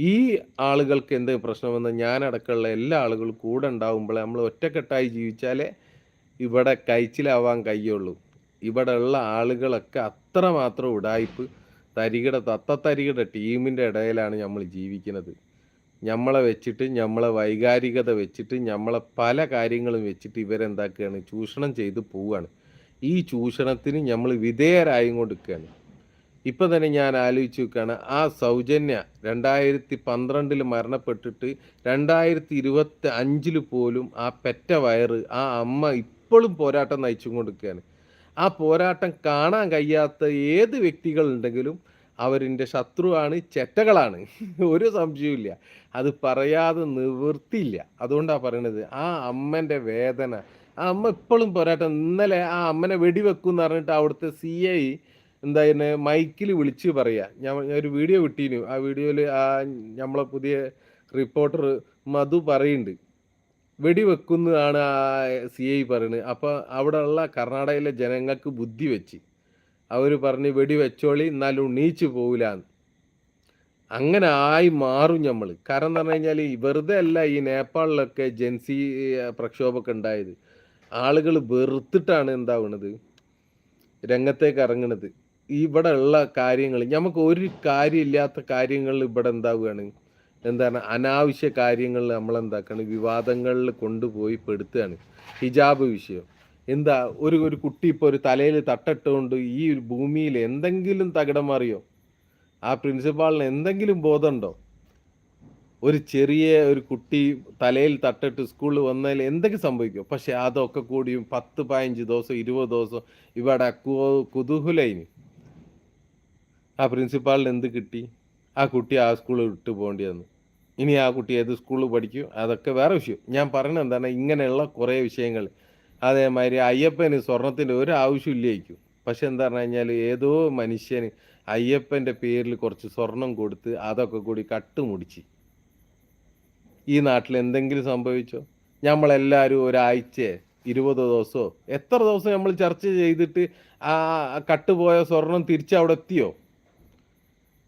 Speaker 1: ഈ ആളുകൾക്ക് എന്തെങ്കിലും പ്രശ്നം വന്നാൽ ഞാനടക്കമുള്ള എല്ലാ ആളുകളും കൂടെ ഉണ്ടാവുമ്പോൾ നമ്മൾ ഒറ്റക്കെട്ടായി ജീവിച്ചാലേ ഇവിടെ കഴിച്ചിലാവാൻ കഴിയുള്ളൂ. ഇവിടെ ഉള്ള ആളുകളൊക്കെ അത്രമാത്രം ഉടായ്പ് തരികിട തത്തത്തരികിട ടീമിന്റെ ഇടയിലാണ് നമ്മൾ ജീവിക്കുന്നത്. നമ്മളെ വെച്ചിട്ട് നമ്മളെ വൈകാരികത വെച്ചിട്ട് നമ്മളെ പല കാര്യങ്ങളും വെച്ചിട്ട് ഇവരെന്താക്കുകയാണ് ചൂഷണം ചെയ്ത് പോവുകയാണ് ഈ ചൂഷണത്തിന് നമ്മൾ വിധേയരായും കൊടുക്കുകയാണ് ഇപ്പം തന്നെ ഞാൻ ആലോചിച്ച് നോക്കുകയാണ് ആ സൗജന്യ രണ്ടായിരത്തി പന്ത്രണ്ടിൽ മരണപ്പെട്ടിട്ട് രണ്ടായിരത്തി ഇരുപത്തി അഞ്ചിൽ പോലും ആ പെറ്റ വയറ് ആ അമ്മ ഇപ്പോഴും പോരാട്ടം നയിച്ചു ആ പോരാട്ടം കാണാൻ കഴിയാത്ത ഏത് വ്യക്തികളുണ്ടെങ്കിലും അവരിന്റെ ശത്രുവാണ് ചെറ്റകളാണ്. ഒരു സംശയവുമില്ല അത് പറയാതെ നിവൃത്തിയില്ല. അതുകൊണ്ടാണ് പറയണത്. ആ അമ്മന്റെ വേദന. ആ അമ്മ ഇപ്പോഴും പോരാട്ടം. ഇന്നലെ ആ അമ്മനെ വെടിവെക്കും എന്ന് പറഞ്ഞിട്ട് അവിടുത്തെ സി ഐ എന്താ മൈക്കിൽ വിളിച്ച് പറയുക ഞാൻ ഞാൻ ഒരു വീഡിയോ വിട്ടീനു ആ വീഡിയോയിൽ ആ നമ്മളെ പുതിയ റിപ്പോർട്ടർ മധു പറയുന്നുണ്ട്. വെടിവെക്കുന്നതാണ് സി ഐ പറയുന്നത്. അപ്പോൾ അവിടെയുള്ള കർണാടകയിലെ ജനങ്ങൾക്ക് ബുദ്ധി വെച്ച് അവർ പറഞ്ഞ് വെടിവെച്ചോളി എന്നാലും നീച്ചു പോവില്ല അങ്ങനെ ആയി മാറും നമ്മൾ കാരണം എന്ന് പറഞ്ഞു കഴിഞ്ഞാൽ വെറുതെ അല്ല ഈ നേപ്പാളിലൊക്കെ ജൻസി പ്രക്ഷോഭമൊക്കെ ഉണ്ടായത്. ആളുകൾ വെറുത്തിട്ടാണ് എന്താവുന്നത് രംഗത്തേക്ക് ഇറങ്ങുന്നത് ഇവിടെ ഉള്ള കാര്യങ്ങൾ നമുക്ക് ഒരു കാര്യമില്ലാത്ത കാര്യങ്ങൾ ഇവിടെ എന്താവുകയാണ്? എന്താണ് അനാവശ്യ കാര്യങ്ങൾ നമ്മളെന്താക്കാണ്? വിവാദങ്ങളിൽ കൊണ്ടുപോയി പെടുത്തുകയാണ്. ഹിജാബ് വിഷയം. എന്താ ഒരു ഒരു കുട്ടി ഇപ്പോൾ ഒരു തലയിൽ തട്ടിട്ടുകൊണ്ട് ഈ ഒരു ഭൂമിയിൽ എന്തെങ്കിലും തകിടം മാറിയോ? ആ പ്രിൻസിപ്പാളിന് എന്തെങ്കിലും ബോധമുണ്ടോ? ഒരു ചെറിയ ഒരു കുട്ടി തലയിൽ തട്ടിട്ട് സ്കൂളിൽ വന്നാൽ എന്തൊക്കെ സംഭവിക്കും പക്ഷെ അതൊക്കെ കൂടിയും പത്ത് പതിനഞ്ച് ദിവസം ഇരുപത് ദിവസം ഇവിടെ കു- ആ പ്രിൻസിപ്പാളിന് എന്ത് കിട്ടി? ആ കുട്ടി ആ സ്കൂളിൽ വിട്ടു പോകേണ്ടി വന്നു. ഇനി ആ കുട്ടി ഏത് സ്കൂളിൽ പഠിക്കും? അതൊക്കെ വേറെ വിഷയം. ഞാൻ പറയുന്നത് എന്താണ്? ഇങ്ങനെയുള്ള കുറേ വിഷയങ്ങൾ. അതേമാതിരി അയ്യപ്പന് സ്വർണത്തിന്റെ ഒരു ആവശ്യം ഇല്ലായിരിക്കും. പക്ഷെ എന്താ പറഞ്ഞു കഴിഞ്ഞാൽ ഏതോ മനുഷ്യന് അയ്യപ്പന്റെ പേരിൽ കുറച്ച് സ്വർണം കൊടുത്ത് അതൊക്കെ കൂടി കട്ടുമുടിച്ച് ഈ നാട്ടിൽ എന്തെങ്കിലും സംഭവിച്ചോ? നമ്മളെല്ലാവരും ഒരാഴ്ച ഇരുപത് ദിവസമോ എത്ര ദിവസം നമ്മൾ ചർച്ച ചെയ്തിട്ട് ആ കട്ടുപോയ സ്വർണം തിരിച്ച് അവിടെ എത്തിയോ?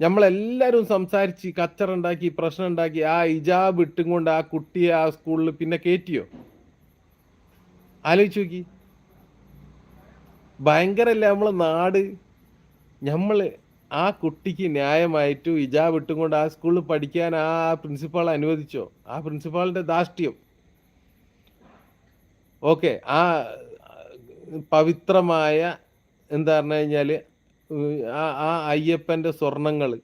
Speaker 1: നമ്മളെല്ലാവരും സംസാരിച്ച് കച്ചറുണ്ടാക്കി പ്രശ്നം ഉണ്ടാക്കി ആ ഇജാബ് ഇട്ടും കൊണ്ട് ആ കുട്ടിയെ ആ സ്കൂളിൽ പിന്നെ കയറ്റിയോ ആലോചിച്ചു നോക്കി. ഭയങ്കരല്ലേ നമ്മളെ നാട്? നമ്മൾ ആ കുട്ടിക്ക് ന്യായമായിട്ടും ഇജാബ് ഇട്ടും കൊണ്ട് ആ സ്കൂളിൽ പഠിക്കാൻ ആ പ്രിൻസിപ്പാൾ അനുവദിച്ചോ? ആ പ്രിൻസിപ്പാളിന്റെ ധാഷ്ട്യം ഓക്കെ ആ പവിത്രമായ എന്താ പറഞ്ഞു കഴിഞ്ഞാൽ ആ അയ്യപ്പന്റെ സ്വർണങ്ങൾ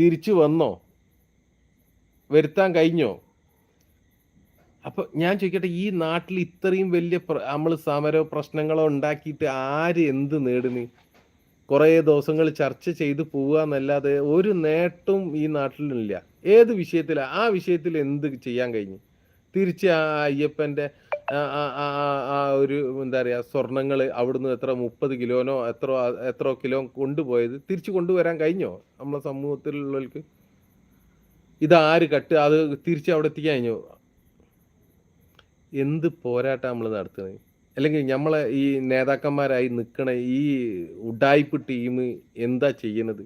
Speaker 1: തിരിച്ചു വന്നോ? വരുത്താൻ കഴിഞ്ഞോ? അപ്പൊ ഞാൻ ചോദിക്കട്ടെ ഈ നാട്ടിൽ ഇത്രയും വലിയ നമ്മൾ സമരോ പ്രശ്നങ്ങളോ ഉണ്ടാക്കിയിട്ട് ആര് എന്ത് നേടുന്നു? കുറേ ദിവസങ്ങൾ ചർച്ച ചെയ്ത് പോവുക എന്നല്ലാതെ ഒരു നേട്ടവും ഈ നാട്ടിലില്ല. ഏത് വിഷയത്തിലാ? ആ വിഷയത്തിൽ എന്ത് ചെയ്യാൻ കഴിഞ്ഞു? തിരിച്ച് ആ അയ്യപ്പന്റെ ആ ഒരു എന്താ പറയുക സ്വർണങ്ങൾ അവിടുന്ന് എത്ര മുപ്പത് കിലോനോ എത്ര എത്ര കിലോ കൊണ്ടുപോയത് തിരിച്ചു കൊണ്ടുവരാൻ കഴിഞ്ഞോ നമ്മളെ സമൂഹത്തിലുള്ളവർക്ക്? ഇത് ഇതാര് കട്ട് അത് തിരിച്ച് അവിടെ എത്തിക്കാൻ കഴിഞ്ഞോ? എന്ത് പോരാട്ടം നമ്മൾ നടത്തുന്നത്? അല്ലെങ്കിൽ നമ്മളെ ഈ നേതാക്കന്മാരായി നിൽക്കണ ഈ ഉഡായിപ്പ് ടീം എന്താ ചെയ്യണത്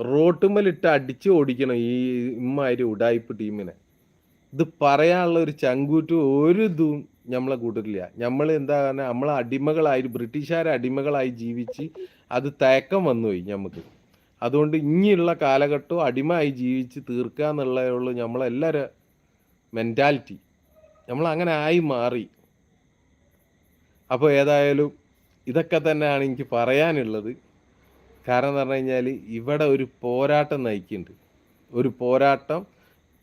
Speaker 1: റോട്ടുമ്മലിട്ട് അടിച്ച് ഓടിക്കണം ഈ ഇമ്മാതിരി ഉഡായിപ്പ് ടീമിനെ? ഇത് പറയാനുള്ള ഒരു ചങ്കൂറ്റും ഒരു ഇതും നമ്മളെ കൂട്ടത്തില്ല നമ്മൾ എന്താ പറഞ്ഞാൽ നമ്മളെ അടിമകളായി ബ്രിട്ടീഷുകാരെ അടിമകളായി ജീവിച്ച് അത് തയക്കം വന്നുപോയി നമുക്ക് അതുകൊണ്ട് ഇനിയുള്ള കാലഘട്ടവും അടിമയായി ജീവിച്ച് തീർക്കുക എന്നുള്ളതേ ഉള്ളൂ നമ്മളെല്ലാവരും മെന്റാലിറ്റി നമ്മൾ അങ്ങനെ ആയി മാറി. അപ്പോൾ ഏതായാലും ഇതൊക്കെ തന്നെയാണ് എനിക്ക് പറയാനുള്ളത്. കാരണം എന്ന് പറഞ്ഞു കഴിഞ്ഞാൽ ഇവിടെ ഒരു പോരാട്ടം നയിക്കുന്നുണ്ട്. ഒരു പോരാട്ടം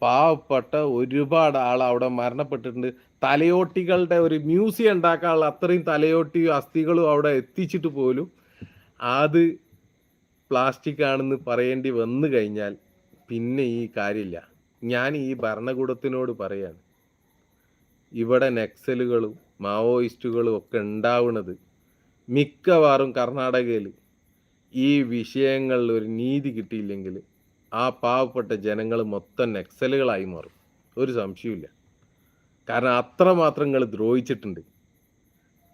Speaker 1: പാവപ്പെട്ട ഒരുപാട് ആൾ അവിടെ മരണപ്പെട്ടിട്ടുണ്ട്. തലയോട്ടികളുടെ ഒരു മ്യൂസിയം ഉണ്ടാക്കാനുള്ള അത്രയും തലയോട്ടിയും അസ്ഥികളും അവിടെ എത്തിച്ചിട്ട് പോലും അത് പ്ലാസ്റ്റിക് ആണെന്ന് പറയേണ്ടി വന്നു കഴിഞ്ഞാൽ പിന്നെ ഈ കാര്യമില്ല. ഞാൻ ഈ ഭരണകൂടത്തിനോട് പറയാണ്. ഇവിടെ നക്സലുകളും മാവോയിസ്റ്റുകളും ഒക്കെ ഉണ്ടാവുന്നത് മിക്കവാറും കർണാടകയിൽ ഈ വിഷയങ്ങളിൽ ഒരു നീതി കിട്ടിയില്ലെങ്കിൽ ആ പാവപ്പെട്ട ജനങ്ങൾ മൊത്തം നക്സലുകളായി മാറും. ഒരു സംശയമില്ല കാരണം അത്രമാത്രം നിങ്ങൾ ദ്രോഹിച്ചിട്ടുണ്ട്.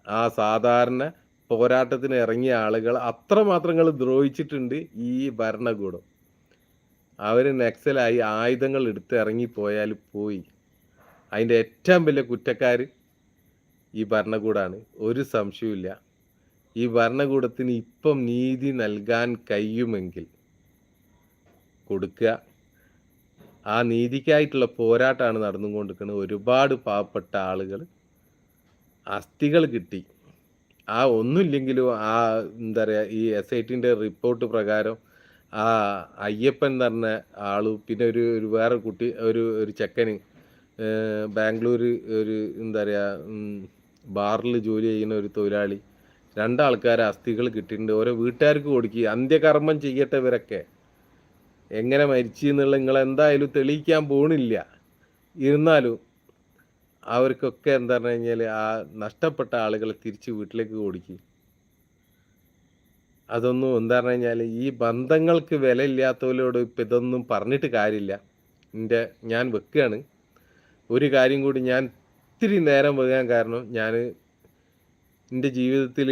Speaker 1: ആ സാധാരണ പോരാട്ടത്തിന് ഇറങ്ങിയ ആളുകൾ അത്രമാത്രം നിങ്ങൾ ദ്രോഹിച്ചിട്ടുണ്ട് ഈ ഭരണകൂടം. അവർ നക്സലായി ആയുധങ്ങൾ എടുത്ത് ഇറങ്ങിപ്പോയാൽ പോയി. അതിന്റെ ഏറ്റവും വലിയ കുറ്റക്കാർ ഈ ഭരണകൂടമാണ് ഒരു സംശയവുമില്ല. ഈ ഭരണകൂടത്തിന് ഇപ്പം നീതി നൽകാൻ കഴിയുമെങ്കിൽ കൊടുക്കുക ആ നീതിക്കായിട്ടുള്ള പോരാട്ടമാണ് നടന്നുകൊണ്ടിരിക്കുന്നത്. ഒരുപാട് പാവപ്പെട്ട ആളുകൾ അസ്ഥികൾ കിട്ടി. ആ ഒന്നുമില്ലെങ്കിലും ആ എന്താ പറയുക ഈ എസ് ഐ ടിന്റെ റിപ്പോർട്ട് പ്രകാരം ആ അയ്യപ്പൻ എന്ന് പറഞ്ഞ ആളും പിന്നെ ഒരു ഒരു വേറെ കുട്ടി ഒരു ഒരു ചെക്കന് ബാംഗ്ലൂർ ഒരു എന്താ പറയുക ബാറിൽ ജോലി ചെയ്യുന്ന ഒരു തൊഴിലാളി. രണ്ടാൾക്കാരെ അസ്ഥികൾ കിട്ടിയിട്ടുണ്ട്. ഓരോ വീട്ടുകാർക്ക് കൊടുക്കുക അന്ത്യകർമ്മം ചെയ്യട്ടെ ഇവരൊക്കെ. എങ്ങനെ മരിച്ചു എന്നുള്ള നിങ്ങൾ എന്തായാലും തെളിയിക്കാൻ പോണില്ല. ഇരുന്നാലും അവർക്കൊക്കെ എന്താ പറഞ്ഞു കഴിഞ്ഞാൽ ആ നഷ്ടപ്പെട്ട ആളുകളെ തിരിച്ച് വീട്ടിലേക്ക് ഓടിക്കും. അതൊന്നും എന്താ പറഞ്ഞു കഴിഞ്ഞാൽ ഈ ബന്ധങ്ങൾക്ക് വില ഇല്ലാത്തവരോട് ഇപ്പം ഇതൊന്നും പറഞ്ഞിട്ട് കാര്യമില്ല. എന്റെ ഞാൻ വെക്കുകയാണ് ഒരു കാര്യം കൂടി ഞാൻ ഇത്തിരി നേരം വെക്കാൻ കാരണം ഞാൻ എന്റെ ജീവിതത്തിൽ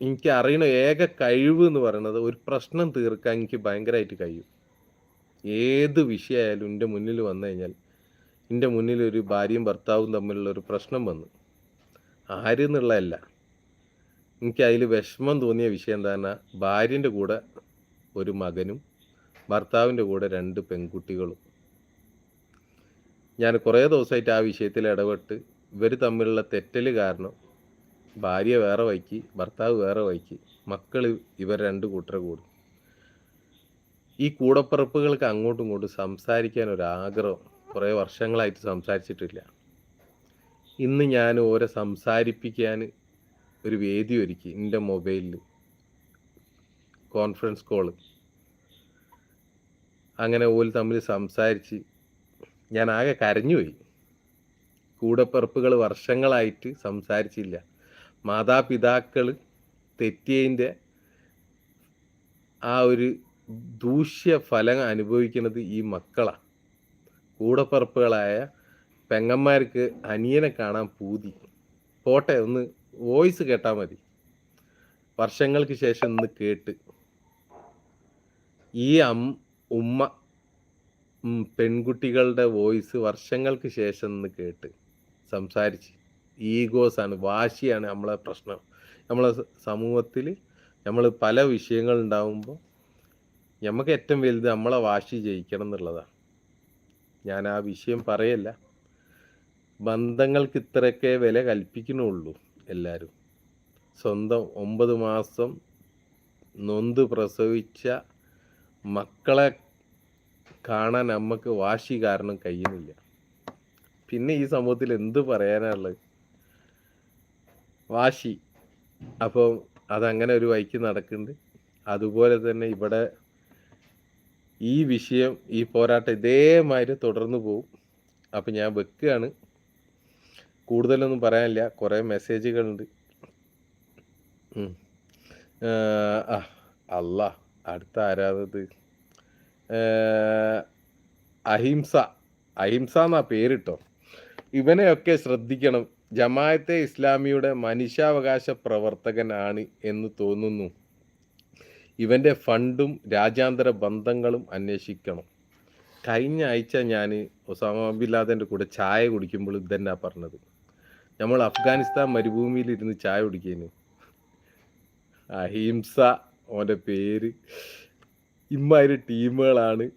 Speaker 1: എനിക്ക് അറിയണ ഏക കഴിവ് എന്ന് പറയുന്നത് ഒരു പ്രശ്നം തീർക്കാൻ എനിക്ക് ഭയങ്കരമായിട്ട് കഴിയും. ഏത് വിഷയമായാലും എന്റെ മുന്നിൽ വന്നു കഴിഞ്ഞാൽ എന്റെ മുന്നിൽ ഒരു ഭാര്യയും ഭർത്താവും തമ്മിലുള്ള ഒരു പ്രശ്നം വന്നു. ആരെന്നുള്ളതല്ല എനിക്ക് അതിൽ വിഷമം തോന്നിയ വിഷയം എന്താ ഭാര്യന്റെ കൂടെ ഒരു മകനും ഭർത്താവിന്റെ കൂടെ രണ്ട് പെൺകുട്ടികളും. ഞാൻ കുറേ ദിവസമായിട്ട് ആ വിഷയത്തിൽ ഇടപെട്ട് ഇവർ തമ്മിലുള്ള തെറ്റൽ കാരണം ഭാര്യ വേറെ വയ്ക്ക് ഭർത്താവ് വേറെ വയ്ക്ക് മക്കൾ ഇവർ രണ്ട് കൂട്ടരെ കൂടും ഈ കൂടപ്പിറപ്പുകൾക്ക് അങ്ങോട്ടും ഇങ്ങോട്ടും സംസാരിക്കാൻ ഒരു ആഗ്രഹം കുറേ വർഷങ്ങളായിട്ട് സംസാരിച്ചിട്ടില്ല. ഇന്ന് ഞാൻ ഓരെ സംസാരിപ്പിക്കാൻ ഒരു വേദി ഒരുക്കി എന്റെ മൊബൈലിൽ. Conference call. അങ്ങനെ ഓൽ തമ്മിൽ സംസാരിച്ച് ഞാൻ ആകെ കരഞ്ഞുപോയി കൂടപ്പിറപ്പുകൾ വർഷങ്ങളായിട്ട് സംസാരിച്ചില്ല. മാതാപിതാക്കൾ തെറ്റിയതിന്റെ ആ ഒരു ദൂഷ്യ ഫലങ്ങൾ അനുഭവിക്കുന്നത് ഈ മക്കളാണ് കൂടപ്പറപ്പുകളായ പെങ്ങന്മാർക്ക് അനിയനെ കാണാൻ പൂതി. പോട്ടെ ഒന്ന് വോയിസ് കേട്ടാൽ മതി. വർഷങ്ങൾക്ക് ശേഷം ഇന്ന് കേട്ട്. ഈ അം ഉമ്മ പെൺകുട്ടികളുടെ വോയിസ് വർഷങ്ങൾക്ക് ശേഷം ഇന്ന് കേട്ട്. സംസാരിച്ച്. ഈഗോസാണ് വാശിയാണ് നമ്മളെ പ്രശ്നം. നമ്മളെ സമൂഹത്തിൽ നമ്മൾ പല വിഷയങ്ങൾ ഉണ്ടാവുമ്പോൾ നമുക്ക് ഏറ്റവും വലുത് നമ്മളെ വാശി ജയിക്കണം എന്നുള്ളതാണ്. ഞാൻ ആ വിഷയം പറയല്ല. ബന്ധങ്ങൾക്ക് ഇത്രയൊക്കെ വില കൽപ്പിക്കണുള്ളൂ എല്ലാവരും സ്വന്തം ഒമ്പത് മാസം നൊന്ത് പ്രസവിച്ച മക്കളെ കാണാൻ നമുക്ക് വാശി കാരണം കഴിയുന്നില്ല. പിന്നെ ഈ സമൂഹത്തിൽ എന്ത് പറയാനുള്ളത് വാശി. അപ്പം അതങ്ങനെ ഒരു വഴിക്ക് നടക്കുന്നുണ്ട് അതുപോലെ തന്നെ ഇവിടെ ഈ വിഷയം ഈ പോരാട്ടം ഇതേമാതിരി തുടർന്നു പോകും അപ്പം ഞാൻ വെക്കുകയാണ്. കൂടുതലൊന്നും പറയാനില്ല. കുറേ മെസ്സേജുകളുണ്ട്. അല്ല അടുത്ത ആരാധത് അഹിംസ. അഹിംസ എന്നാ പേരിട്ടോ? ഇവനെയൊക്കെ ശ്രദ്ധിക്കണം. ജമായത്തെ ഇസ്ലാമിയുടെ മനുഷ്യാവകാശ പ്രവർത്തകനാണ് എന്ന് തോന്നുന്നു. ഇവന്റെ ഫണ്ടും രാജ്യാന്തര ബന്ധങ്ങളും അന്വേഷിക്കണം. കഴിഞ്ഞ ആഴ്ച ഞാൻ ഒസാമ ബിൻ കൂടെ ചായ കുടിക്കുമ്പോൾ ഇതന്നെ പറഞ്ഞത്? നമ്മൾ അഫ്ഗാനിസ്ഥാൻ മരുഭൂമിയിൽ ഇരുന്ന് ചായ കുടിക്കുന്നു അഹിംസ ഓന്റെ പേര്. ഇമ്മാതിരി ടീമുകളാണ്.